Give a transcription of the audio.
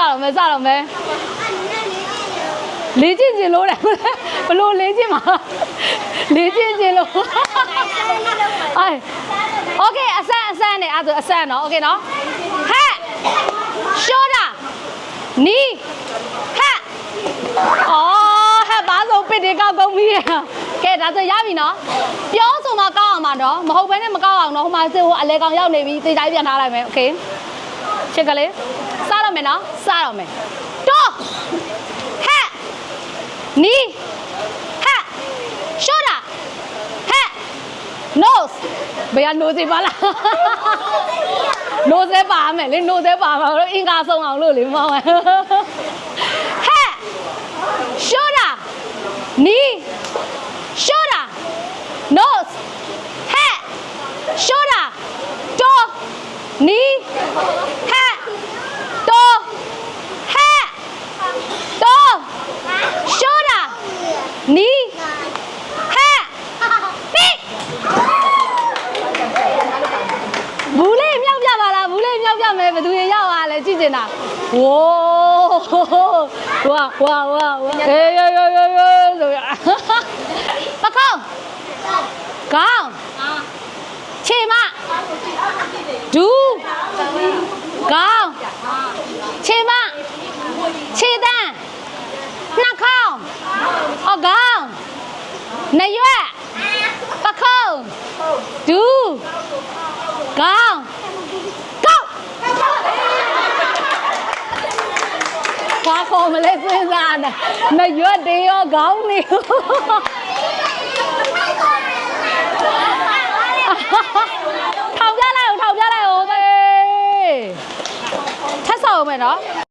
တော့မယ်စတော့မယ်လေးချင်းချင်းလို့တယ်ဘလို့လေးချင်းမှာလေးချင်းချင်းလို့အိုင်โอเคအဆန်းအဆန်းနဲ့အဲ့ဒါအဆန်းနော်โอเคနော်ဟဲ့ရှိုးတာနီးဟဲ့အော်ဟဲ့ဘာဆုံးပစ်တွေကောက်ကုန်ပြီကဲဒါဆိုရပြီနော်ပြောဆိုမှကောက်အောင်ပါနော်မဟုတ်ဘဲနဲ့မကောက်အောင်နော်ဟိုမှာဟိုအလဲကောင်ရောက်နေပြီတေးတိုင်းပြန်ထားလိုက်မယ်โอเค ချစ်ကလေးစတော့မယ်နော်စတော့မယ်တော့ဟဲ့နီးဟဲ့ရှိုးတာဟဲ့ nose ဘယ်က nose ပါလား nose ပါမယ်လေ nose ပါမှာလို့အင်္ဂါဆုံးအောင်လို့လေမောင်းဟဲ့ shoulder knee shoulder nose head shoulder toe knee head toe head toe shoulder knee head feet ဘူးလေးမြောက်ပြပါလားဘူးလေး မြောက်ပြမယ်ဘယ်သူတွေရောက်သွားလဲကြည့်ကျင်တာဝိုးဝါဝါဝါဝါအေးယောယောယောယောဆိုရပကောင်းကောင်းခြေမဒူးကောင်းခြေမခြေတန်းနှာခေါင်းအကောင်းနရွက်ပကောင်းဒူးကောင်းကောက် ဘာခေါ်မလဲစဉ်းစားနေမရွတ်တေရောခေါင်းနေရောထောင်ပြလိုက်အောင်ထောင်ပြလိုက်အောင်ပဲထပ်ဆောက်အောင်မယ်နော်